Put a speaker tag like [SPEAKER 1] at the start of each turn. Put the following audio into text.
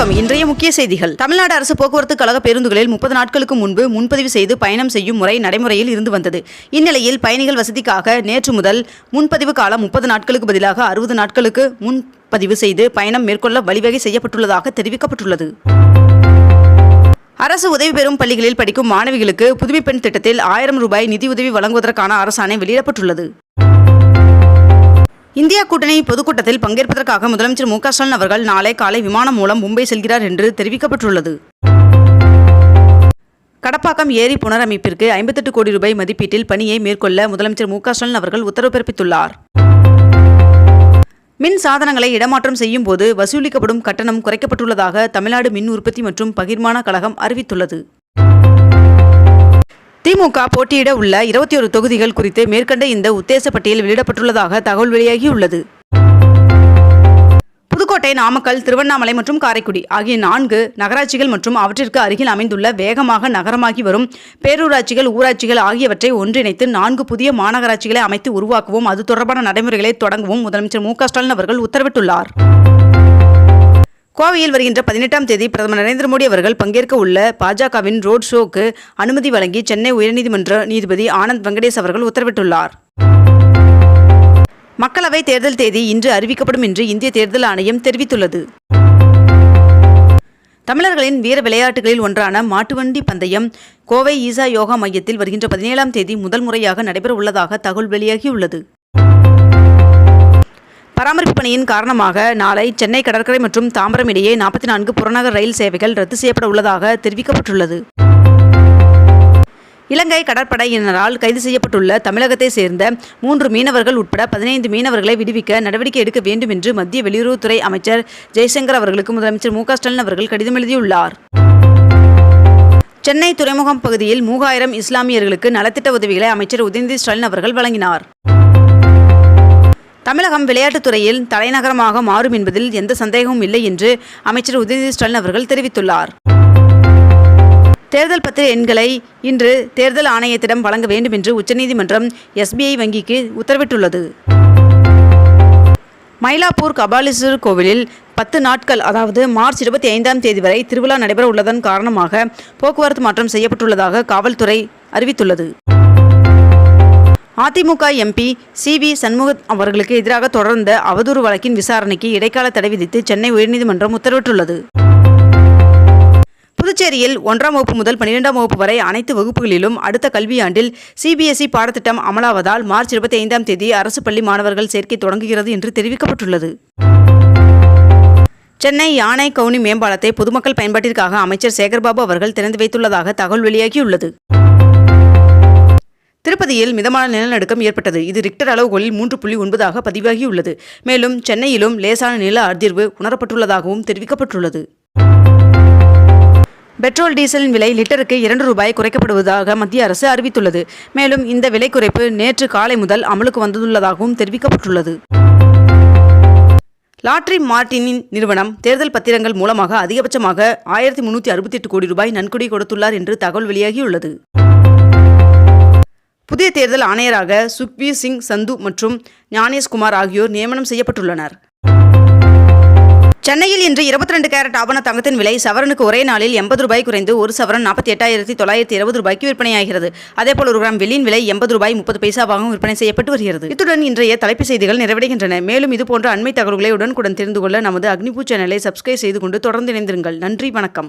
[SPEAKER 1] வணக்கம். இன்றைய முக்கிய செய்திகள். தமிழ்நாடு அரசு போக்குவரத்து கழக பேருந்துகளில் முப்பது நாட்களுக்கு முன்பு முன்பதிவு செய்து பயணம் செய்யும் முறை நடைமுறையில் இருந்து வந்தது. இந்நிலையில் பயணிகள் வசதிக்காக நேற்று முதல் முன்பதிவு காலம் முப்பது நாட்களுக்கு பதிலாக அறுபது நாட்களுக்கு முன்பதிவு செய்து பயணம் மேற்கொள்ள வழிவகை செய்யப்பட்டுள்ளதாக தெரிவிக்கப்பட்டுள்ளது. அரசு உதவி பெறும் பள்ளிகளில் படிக்கும் மாணவிகளுக்கு புதுமை பெண் திட்டத்தில் ஆயிரம் ரூபாய் நிதியுதவி வழங்குவதற்கான அரசாணை வெளியிடப்பட்டுள்ளது. இந்தியா கூட்டணி பொதுக்கூட்டத்தில் பங்கேற்பதற்காக முதலமைச்சர் மு ஸ்டாலின் அவர்கள் நாளை காலை விமானம் மூலம் மும்பை செல்கிறார் என்று தெரிவிக்கப்பட்டுள்ளது. கடப்பாக்கம் ஏரி புனரமைப்பிற்கு ஐம்பத்தெட்டு கோடி ரூபாய் மதிப்பீட்டில் பணியை மேற்கொள்ள முதலமைச்சர் மு ஸ்டாலின் அவர்கள் உத்தரவு பிறப்பித்துள்ளார். மின் சாதனங்களை இடமாற்றம் செய்யும் போது வசூலிக்கப்படும் கட்டணம் குறைக்கப்பட்டுள்ளதாக தமிழ்நாடு மின் உற்பத்தி மற்றும் பகிர்மான கழகம் அறிவித்துள்ளது. திமுக போட்டியிட உள்ள இருபத்தி ஒரு தொகுதிகள் குறித்து மேற்கண்ட இந்த உத்தேச பட்டியல் வெளியிடப்பட்டுள்ளதாக தகவல் வெளியாகியுள்ளது. புதுக்கோட்டை நாமக்கல் திருவண்ணாமலை மற்றும் காரைக்குடி ஆகிய நான்கு நகராட்சிகள் மற்றும் அவற்றிற்கு அருகில் அமைந்துள்ள வேகமாக நகரமாகி வரும் பேரூராட்சிகள் ஊராட்சிகள் ஆகியவற்றை ஒன்றிணைத்து நான்கு புதிய மாநகராட்சிகளை அமைத்து உருவாக்கவும். அது தொடர்பான நடைமுறைகளை தொடங்கவும். முதலமைச்சர் மு க ஸ்டாலின் அவர்கள் உத்தரவிட்டுள்ளார். கோவையில் வருகின்ற பதினெட்டாம் தேதி பிரதமர் நரேந்திர மோடி அவர்கள் பங்கேற்க உள்ள பாஜகவின் ரோட் ஷோக்கு அனுமதி வழங்கி சென்னை உயர்நீதிமன்ற நீதிபதி ஆனந்த் வெங்கடேஷ் அவர்கள் உத்தரவிட்டுள்ளார். மக்களவை தேர்தல் தேதி இன்று அறிவிக்கப்படும் என்று இந்திய தேர்தல் ஆணையம் தெரிவித்துள்ளது. தமிழர்களின் வீர விளையாட்டுகளில் ஒன்றான மாட்டுவண்டி பந்தயம் கோவை ஈசா யோகா மையத்தில் வருகின்ற பதினேழாம் தேதி முதல் முறையாக நடைபெற உள்ளதாக தகவல் வெளியாகியுள்ளது. பராமரிப்பு பணியின் காரணமாக நாளை சென்னை கடற்கரை மற்றும் தாம்பரம் இடையே நாற்பத்தி நான்கு புறநகர் ரயில் சேவைகள் ரத்து செய்யப்பட உள்ளதாக தெரிவிக்கப்பட்டுள்ளது. இலங்கை கடற்படையினரால் கைது செய்யப்பட்டுள்ள தமிழகத்தை சேர்ந்த மூன்று மீனவர்கள் உட்பட பதினைந்து மீனவர்களை விடுவிக்க நடவடிக்கை எடுக்க வேண்டும் என்று மத்திய வெளியுறவுத்துறை அமைச்சர் ஜெய்சங்கர் அவர்களுக்கு முதலமைச்சர் மு க ஸ்டாலின் அவர்கள் கடிதம் எழுதியுள்ளார். சென்னை துறைமுகம் பகுதியில் மூவாயிரம் இஸ்லாமியர்களுக்கு நலத்திட்ட உதவிகளை அமைச்சர் உதயநிதி ஸ்டாலின் அவர்கள் வழங்கினார். தமிழகம் விளையாட்டுத்துறையில் தலைநகரமாக மாறும் என்பதில் எந்த சந்தேகமும் இல்லை என்று அமைச்சர் உதயநிதி ஸ்டாலின் அவர்கள் தெரிவித்துள்ளார். தேர்தல் பத்திர எண்களை இன்று தேர்தல் ஆணையத்திடம் வழங்க வேண்டும் என்று உச்சநீதிமன்றம் எஸ்பிஐ வங்கிக்கு உத்தரவிட்டுள்ளது. மயிலாப்பூர் கபாலீஸ்வரர் கோவிலில் பத்து நாட்கள் அதாவது மார்ச் இருபத்தி ஐந்தாம் தேதி வரை திருவிழா நடைபெற உள்ளதன் காரணமாக போக்குவரத்து மாற்றம் செய்யப்பட்டுள்ளதாக காவல்துறை அறிவித்துள்ளது. AIADMK MP C V Shanmugam அவர்களுக்கு எதிராக தொடர்ந்த அவதூறு வழக்கின் விசாரணைக்கு இடைக்கால தடை விதித்து சென்னை உயர்நீதிமன்றம் உத்தரவிட்டுள்ளது. புதுச்சேரியில் ஒன்றாம் வகுப்பு முதல் பன்னிரெண்டாம் வகுப்பு வரை அனைத்து வகுப்புகளிலும் அடுத்த கல்வியாண்டில் சிபிஎஸ்இ பாடத்திட்டம் அமலாவதால் மார்ச் இருபத்தி ஐந்தாம் தேதி அரசு பள்ளி மாணவர்கள் சேர்க்கை தொடங்குகிறது என்று தெரிவிக்கப்பட்டுள்ளது. சென்னை யானை கவுனி மேம்பாலத்தை பொதுமக்கள் பயன்பாட்டிற்காக அமைச்சர் சேகர்பாபு அவர்கள் திறந்து வைத்துள்ளதாக தகவல் வெளியாகியுள்ளது. திருப்பதியில் மிதமான நிலநடுக்கம் ஏற்பட்டது. இது ரிக்டர் அளவுகோலில் மூன்று புள்ளி ஒன்பதாக பதிவாகியுள்ளது. மேலும் சென்னையிலும் லேசான நில அதிர்வு உணரப்பட்டுள்ளதாகவும் தெரிவிக்கப்பட்டுள்ளது. பெட்ரோல் டீசலின் விலை லிட்டருக்கு இரண்டு ரூபாய் குறைக்கப்படுவதாக மத்திய அரசு அறிவித்துள்ளது. மேலும் இந்த விலை குறைப்பு நேற்று காலை முதல் அமலுக்கு வந்துள்ளதாகவும் தெரிவிக்கப்பட்டுள்ளது. லாட்ரி மார்டினின் நிறுவனம் தேர்தல் பத்திரங்கள் மூலமாக அதிகபட்சமாக ஆயிரத்தி முன்னூற்றி அறுபத்தி எட்டு கோடி ரூபாய் நன்கொடை கொடுத்துள்ளார் என்று தகவல் வெளியாகியுள்ளது. புதிய தேர்தல் ஆணையராக சுக்பீர் சிங் சந்து மற்றும் ஞானேஷ்குமார் ஆகியோர் நியமனம் செய்யப்பட்டுள்ளனர். சென்னையில் இன்று இருபத்தி ரெண்டு கேரட் ஆபண தங்கத்தின் விலை சவரனுக்கு ஒரே நாளில் எண்பது ரூபாய் குறைந்து ஒரு சவரன் நாற்பத்தி எட்டாயிரத்தி தொள்ளாயிரத்தி இருபது ரூபாய்க்கு விற்பனையாகிறது. அதேபோல் ஒரு கிராம் வெள்ளியின் விலை எண்பது ரூபாய் முப்பது பைசாவாகவும் விற்பனை செய்யப்பட்டு வருகிறது. இத்துடன் இன்றைய தலைப்புச் செய்திகள் நிறைவடைகின்றன. மேலும் இதுபோன்ற அண்மை தகவல்களை உடனுக்குடன் தெரிந்து கொள்ள நமது அக்னிபூ சேனலை சப்ஸ்கிரைப் செய்து கொண்டு தொடர்ந்து இணைந்திருங்கள். நன்றி வணக்கம்.